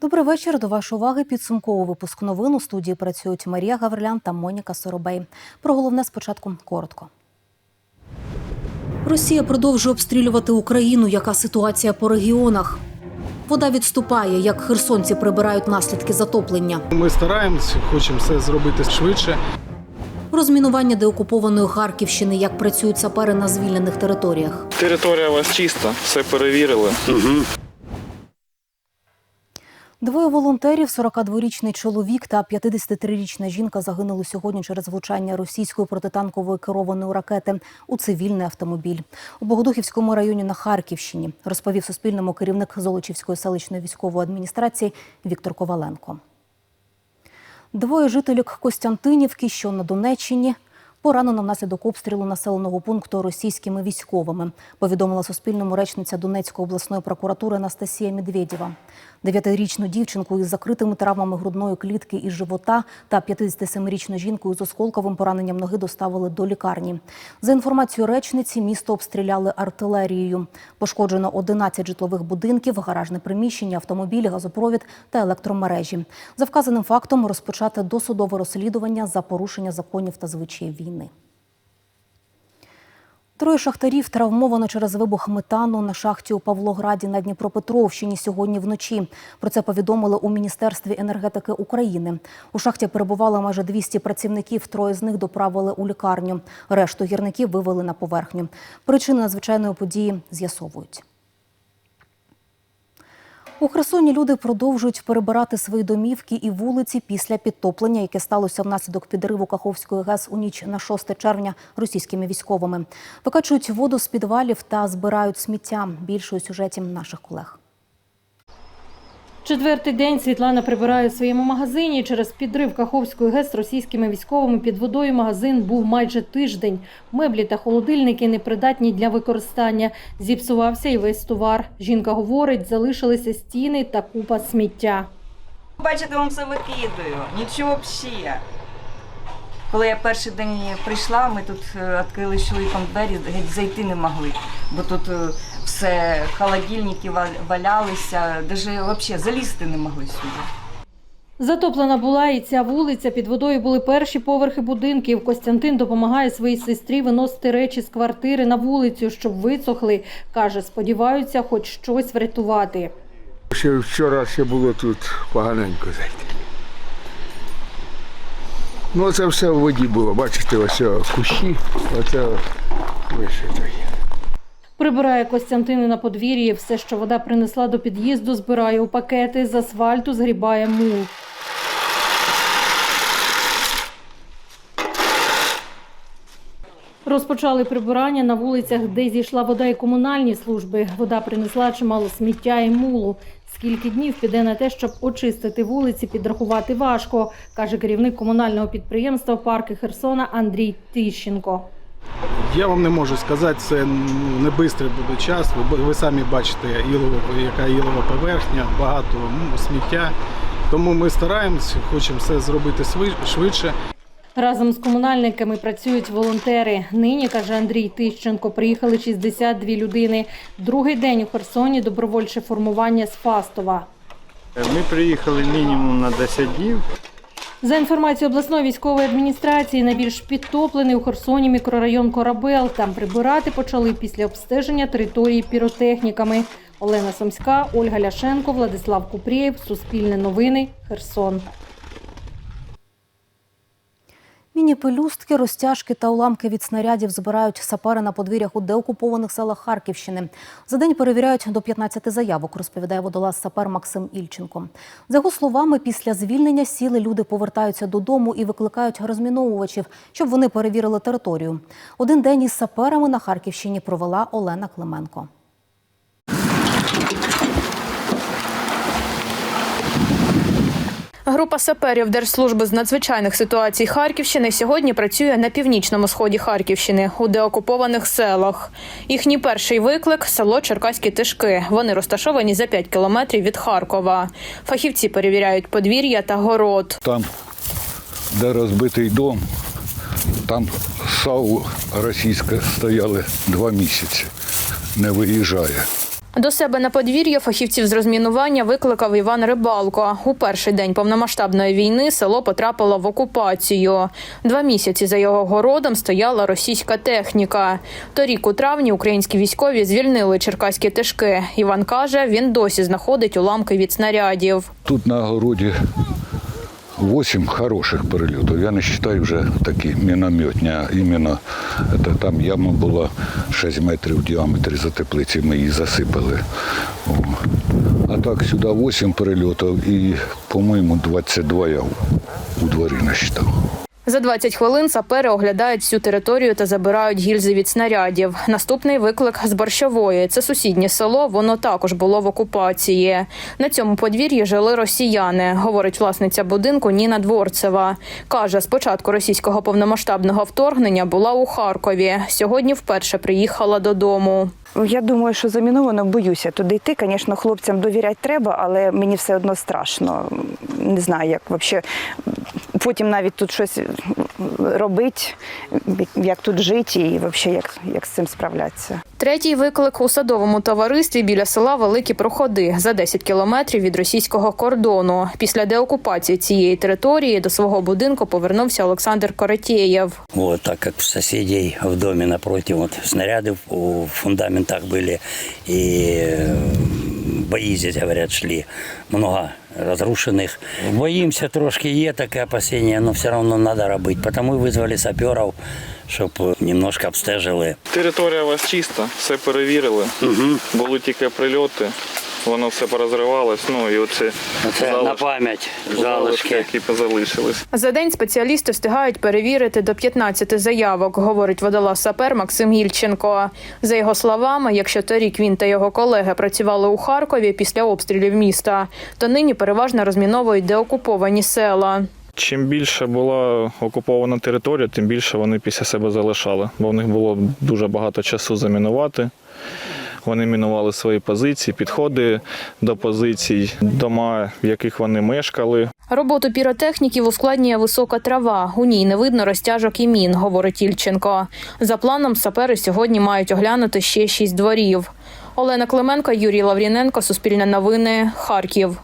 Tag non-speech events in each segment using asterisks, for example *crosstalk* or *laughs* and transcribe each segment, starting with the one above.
Добрий вечір. До вашої уваги підсумковий випуск новин. У студії працюють Марія Гаврилян та Моніка Соробей. Про головне спочатку коротко. Росія продовжує обстрілювати Україну. Яка ситуація по регіонах? Вода відступає, як херсонці прибирають наслідки затоплення. Ми стараємось, хочемо все зробити швидше. Розмінування деокупованої Харківщини, як працюють сапери на звільнених територіях. Територія у вас чиста, все перевірили. Двоє волонтерів, 42-річний чоловік та 53-річна жінка загинули сьогодні через влучання російської протитанкової керованої ракети у цивільний автомобіль у Богодухівському районі на Харківщині, розповів Суспільному керівник Золочівської селищної військової адміністрації Віктор Коваленко. Двоє жителів Костянтинівки, що на Донеччині, поранено внаслідок обстрілу населеного пункту російськими військовими, повідомила Суспільному речниця Донецької обласної прокуратури Анастасія Медведєва. Дев'ятирічну дівчинку із закритими травмами грудної клітки і живота та 57-річну жінку з осколковим пораненням ноги доставили до лікарні. За інформацією речниці, місто обстріляли артилерією. Пошкоджено 11 житлових будинків, гаражне приміщення, автомобілі, газопровід та електромережі. За вказаним фактом розпочати досудове розслідування за порушення законів та звичаїв війни. Троє шахтарів травмовано через вибух метану на шахті у Павлограді на Дніпропетровщині сьогодні вночі. Про це повідомили у Міністерстві енергетики України. У шахті перебувало майже 200 працівників. Троє з них доправили у лікарню. Решту гірників вивели на поверхню. Причини надзвичайної події з'ясовують. У Херсоні люди продовжують перебирати свої домівки і вулиці після підтоплення, яке сталося внаслідок підриву Каховської ГЕС у ніч на 6 червня російськими військовими. Викачують воду з підвалів та збирають сміття. Більше у сюжеті наших колег. Четвертий день Світлана прибирає в своєму магазині. Через підрив Каховської ГЕС російськими військовими під водою магазин був майже тиждень. Меблі та холодильники непридатні для використання. Зіпсувався і весь товар. Жінка говорить, залишилися стіни та купа сміття. Бачите, вам все викидаю. Нічого взагалі. Коли я перший день прийшла, ми тут е, відкрили з чоловіком двері, геть зайти не могли. Бо тут е, все, холодильники валялися, навіть взагалі залізти не могли сюди. Затоплена була і ця вулиця. Під водою були перші поверхи будинків. Костянтин допомагає своїй сестрі виносити речі з квартири на вулицю, щоб висохли. Каже, сподіваються хоч щось врятувати. Ще вчора ще було тут поганенько зайти. Ну, це все в воді було. Бачите, ось кущі, оце вишито є. Прибирає Костянтини на подвір'ї. Все, що вода принесла до під'їзду, збирає у пакети. З асфальту згрібає мул. Розпочали прибирання на вулицях, де зійшла вода і комунальні служби. Вода принесла чимало сміття і мулу. Скільки днів піде на те, щоб очистити вулиці, підрахувати важко, каже керівник комунального підприємства парки Херсона Андрій Тищенко. Я вам не можу сказати, це не швидкий буде час. Ви, ви самі бачите, ілова, яка ілова поверхня, багато сміття. Тому ми стараємось, хочемо все зробити швидше. Разом з комунальниками працюють волонтери. Нині, каже Андрій Тищенко, приїхали 62 людини. Другий день у Херсоні добровольче формування з Фастова. Ми приїхали мінімум на 10 днів. За інформацією обласної військової адміністрації, найбільш підтоплений у Херсоні мікрорайон Корабел. Там прибирати почали після обстеження території піротехніками. Олена Сомська, Ольга Ляшенко, Владислав Купрієв. Суспільне новини. Херсон. Міні-пелюстки, розтяжки та уламки від снарядів збирають сапери на подвір'ях у деокупованих селах Харківщини. За день перевіряють до 15 заявок, розповідає водолаз сапер Максим Ільченко. За його словами, після звільнення сіли люди повертаються додому і викликають розміновувачів, щоб вони перевірили територію. Один день із саперами на Харківщині провела Олена Клименко. Група саперів Держслужби з надзвичайних ситуацій Харківщини сьогодні працює на північному сході Харківщини у деокупованих селах. Їхній перший виклик село Черкаські Тишки. Вони розташовані за 5 кілометрів від Харкова. Фахівці перевіряють подвір'я та город. Там, де розбитий дом, там САУ російське стояли два місяці, не виїжджає. До себе на подвір'я фахівців з розмінування викликав Іван Рибалко. У перший день повномасштабної війни село потрапило в окупацію. Два місяці за його городом стояла російська техніка. Торік у травні українські військові звільнили черкаські тишки. Іван каже, він досі знаходить уламки від снарядів. Тут на огороді 8 хороших перельотів. Я не вважаю вже такі мінометні, а іменно це там яма була 6 метрів в діаметрі за теплиці, ми її засипали. О. А так сюди 8 перельотів і, по-моєму, 22 я у дворі насчитав. За 20 хвилин сапери оглядають всю територію та забирають гільзи від снарядів. Наступний виклик з борщової. Це сусіднє село. Воно також було в окупації. На цьому подвір'ї жили росіяни, говорить власниця будинку Ніна Дворцева. Каже, спочатку російського повномасштабного вторгнення була у Харкові. Сьогодні вперше приїхала додому. Я думаю, що заміновано боюся туди йти. Звісно, хлопцям довіряти треба, але мені все одно страшно. Не знаю, як взагалі потім навіть тут щось робити, як тут жити і взагалі як, як з цим справлятися. Третій виклик у садовому товаристві біля села Великі Проходи за 10 кілометрів від російського кордону. Після деокупації цієї території до свого будинку повернувся Олександр Коретєєв. Вот, так как у соседей в доме напротив вот, снаряды у фундаментах были и э, бои здесь, говорят, шли. Много разрушенных. Боимся трошки, є таке опасение, но все равно надо робити. Потому и вызвали саперов, щоб немножко обстежили. Територія у вас чиста, все перевірили. Були тільки прильоти, воно все порозривалось. Ну і оце Це на пам'ять залишки, залишки. які позалишились. За день спеціалісти встигають перевірити до 15 заявок, говорить водолаз сапер Максим Гільченко. За його словами, якщо торік він та його колеги працювали у Харкові після обстрілів міста, то нині переважно розміновують деокуповані села. Чим більше була окупована територія, тим більше вони після себе залишали, бо в них було дуже багато часу замінувати. Вони мінували свої позиції, підходи до позицій, дома, в яких вони мешкали. Роботу піротехніків ускладнює висока трава. У ній не видно розтяжок і мін, говорить Ільченко. За планом сапери сьогодні мають оглянути ще шість дворів. Олена Клименко, Юрій Лавріненко, Суспільне новини, Харків.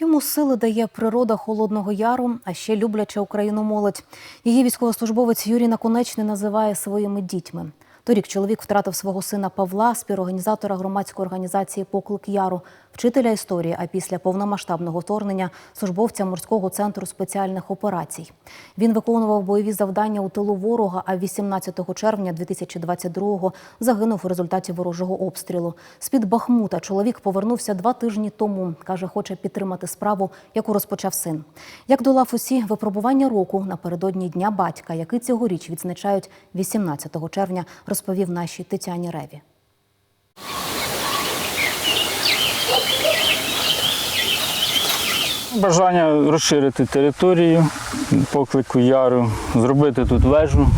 Йому сили дає природа Холодного Яру, а ще любляча Україну молодь. Її військовослужбовець Юрій Наконечний називає своїми дітьми. Торік чоловік втратив свого сина Павла, співорганізатора громадської організації Поклик Яру, вчителя історії, а після повномасштабного вторгнення службовця морського центру спеціальних операцій. Він виконував бойові завдання у тилу ворога, а 18 червня 2022-го загинув у результаті ворожого обстрілу. З-під Бахмута чоловік повернувся два тижні тому. Каже, хоче підтримати справу, яку розпочав син. Як долав усі випробування року напередодні Дня батька, який цьогоріч відзначають 18 червня, розповів нашій Тетяні Реві. Бажання розширити територію поклику яру, зробити тут вежу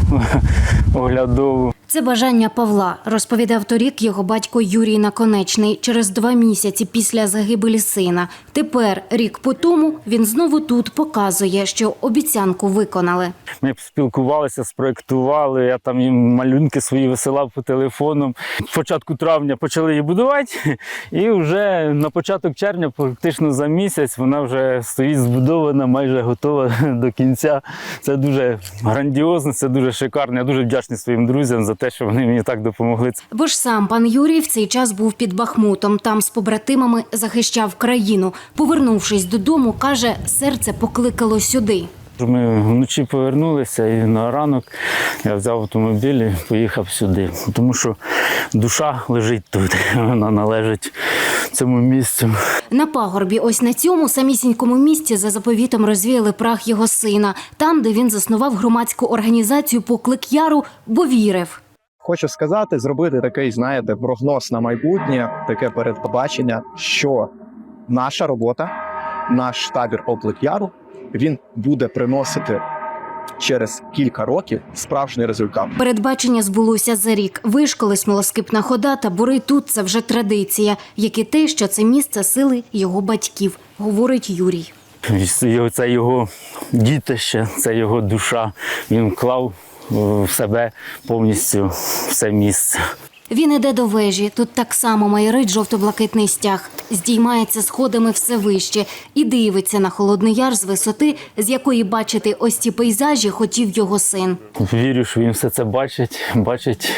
*laughs* оглядову. Це бажання Павла, розповідав торік його батько Юрій Наконечний через два місяці після загибелі сина. Тепер, рік по тому, він знову тут показує, що обіцянку виконали. Ми спілкувалися, спроектували. Я там їм малюнки свої висилав по телефону. Початку травня почали її будувати, і вже на початок червня, практично за місяць, вона вже стоїть збудована, майже готова *laughs* до кінця. Це дуже грандіозно, це дуже шикарно. Я дуже вдячний своїм друзям за те, що вони мені так допомогли. Бо ж сам пан Юрій в цей час був під Бахмутом. Там з побратимами захищав країну. Повернувшись додому, каже, серце покликало сюди. Ми вночі повернулися і на ранок я взяв автомобіль і поїхав сюди, тому що душа лежить тут, *laughs* вона належить цьому місцю. На пагорбі, ось на цьому самісінькому місці за заповітом розвіяли прах його сина, там, де він заснував громадську організацію Поклик Яру, бо вірив. Хочу сказати, зробити такий, знаєте, прогноз на майбутнє, таке передбачення, що наша робота, наш табір Оплик Яру, він буде приносити через кілька років справжній результат. Передбачення збулося за рік. Вишколи, смолоскипна хода, табори тут це вже традиція, як і те, що це місце сили його батьків, говорить Юрій. Це його дітище, це його душа. Він вклав е, в себе повністю все місце. Він іде до вежі. Тут так само майорить жовто-блакитний стяг. Здіймається сходами все вище і дивиться на холодний яр з висоти, з якої бачити ось ці пейзажі хотів його син. Вірю, що він все це бачить, бачить,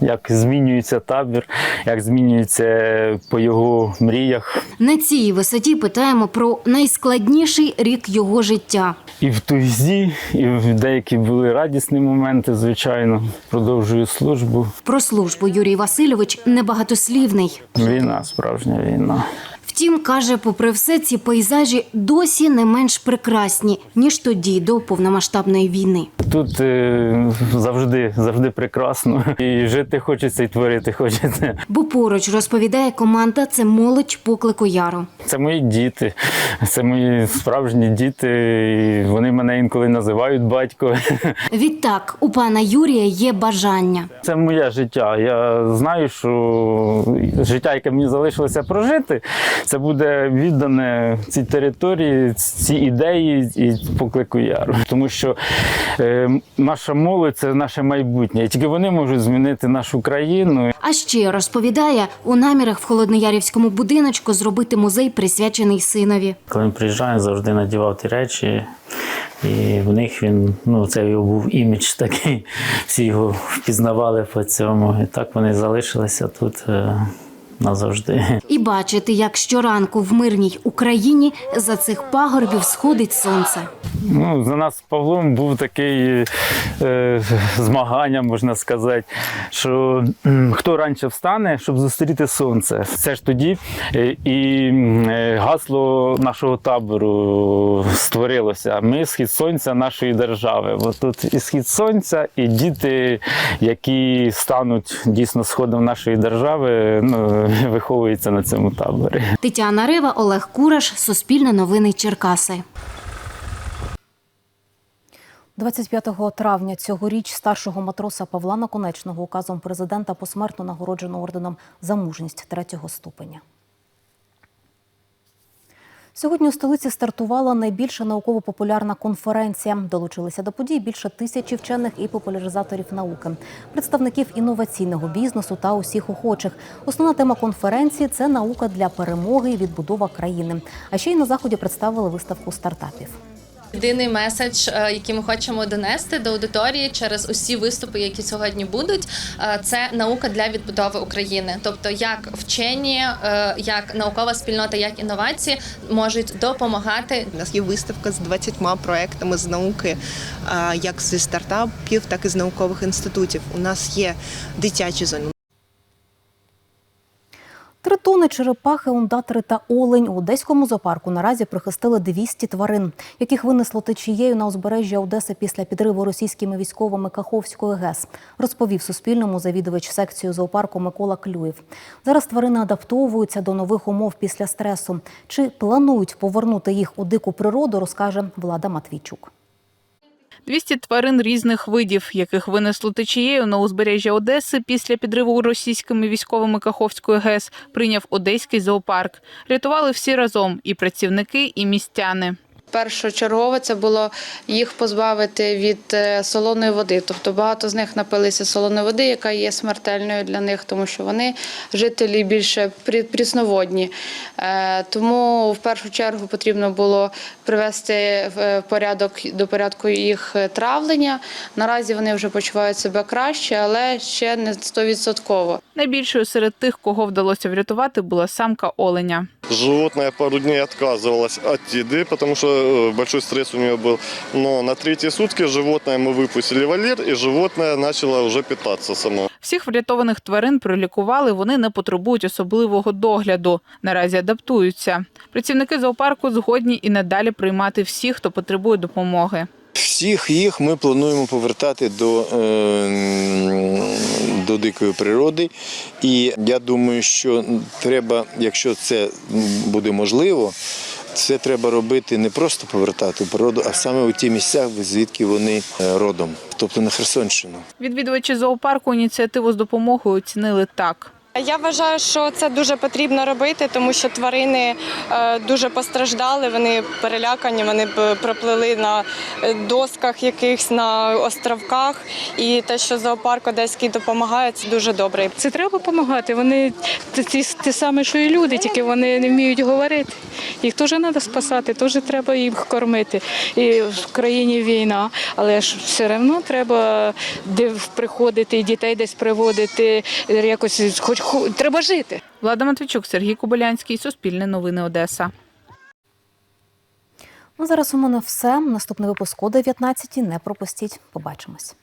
як змінюється табір, як змінюється по його мріях. На цій висоті питаємо про найскладніший рік його життя. І в тузі, і в деякі були радісні моменти, звичайно. Продовжую службу. Про службу Юрій Васильович небагатослівний. Війна, справжня війна. Втім, каже, попри все, ці пейзажі досі не менш прекрасні ніж тоді, до повномасштабної війни. Тут е, завжди, завжди прекрасно. І жити хочеться, і творити хочеться. Бо поруч розповідає команда, це молодь поклику яру. Це мої діти, це мої справжні діти. І вони мене інколи називають батько. Відтак, у пана Юрія є бажання. Це моє життя. Я знаю, що життя, яке мені залишилося прожити, це буде віддане цій території, цій ідеї і поклику яру. Тому що е, наша молодь це наше майбутнє. І тільки вони можуть змінити нашу країну. А ще розповідає у намірах в холодноярівському будиночку зробити музей, присвячений синові. Коли він приїжджає, завжди надівав ті речі. І в них він, ну, це його був імідж такий. Всі його впізнавали по цьому. І так вони залишилися тут е, назавжди. І бачити, як щоранку в мирній Україні за цих пагорбів сходить сонце. Ну, за нас з Павлом був такий е, змагання, можна сказати, що хто раніше встане, щоб зустріти сонце. Це ж тоді е, і е, гасло нашого табору створилося. Ми схід сонця нашої держави. Бо тут і схід сонця, і діти, які стануть дійсно сходом нашої держави, ну, *laughs* виховуються на цьому таборі. Тетяна Рева, Олег Кураш, Суспільне новини Черкаси. 25 травня цьогоріч старшого матроса Павла Наконечного указом президента посмертно нагороджено орденом за мужність третього ступеня. Сьогодні у столиці стартувала найбільша науково-популярна конференція. Долучилися до подій більше тисячі вчених і популяризаторів науки, представників інноваційного бізнесу та усіх охочих. Основна тема конференції це наука для перемоги і відбудова країни. А ще й на заході представили виставку стартапів. Єдиний меседж, е, який ми хочемо донести до аудиторії через усі виступи, які сьогодні будуть, е, це наука для відбудови України. Тобто, як вчені, е, як наукова спільнота, як інновації можуть допомагати. У нас є виставка з 20 проектами з науки, як зі стартапів, так і з наукових інститутів. У нас є дитячі зони. Тритони, черепахи, ондатри та олень у одеському зоопарку наразі прихистили 200 тварин, яких винесло течією на узбережжя Одеси після підриву російськими військовими Каховської ГЕС, розповів Суспільному завідувач секції зоопарку Микола Клюєв. Зараз тварини адаптовуються до нових умов після стресу. Чи планують повернути їх у дику природу, розкаже Влада Матвійчук. 200 тварин різних видів, яких винесло течією на узбережжя Одеси після підриву російськими військовими Каховської ГЕС, прийняв одеський зоопарк. Рятували всі разом і працівники, і містяни. Першочергово це було їх позбавити від е, солоної води. Тобто багато з них напилися солоної води, яка є смертельною для них, тому що вони жителі більше прі- прісноводні. Е, Тому в першу чергу потрібно було привести в е, порядок до порядку їх травлення. Наразі вони вже почувають себе краще, але ще не стовідсотково. Найбільшою серед тих, кого вдалося врятувати, була самка оленя. Животное пару дней отказывалось от еды, потому что э, большой стресс у нее был. Но на третьи сутки животное мы выпустили в вольер, и животное начало уже питаться само. Всіх врятованих тварин пролікували, вони не потребують особливого догляду. Наразі адаптуються. Працівники зоопарку згодні і надалі приймати всіх, хто потребує допомоги. Всіх їх ми плануємо повертати до, е, до дикої природи. І я думаю, що треба, якщо це буде можливо, це треба робити не просто повертати в природу, а саме у ті місця, звідки вони е, родом, тобто на Херсонщину. Відвідувачі зоопарку ініціативу з допомогою оцінили так. Я вважаю, що це дуже потрібно робити, тому що тварини е, дуже постраждали. Вони перелякані, вони проплили на е, досках якихось на островках. І те, що зоопарк Одеський допомагає, це дуже добре. Це треба допомагати. Вони ті, ті, самі, що і люди, тільки вони не вміють говорити. Їх теж треба спасати, теж треба їх кормити. І в країні війна, але ж все одно треба де приходити, дітей десь приводити, якось хоч хо- треба жити. Влада Матвійчук, Сергій Кобилянський, Суспільне новини Одеса. Ну зараз у мене все. Наступний випуск о 19 Не пропустіть. Побачимось.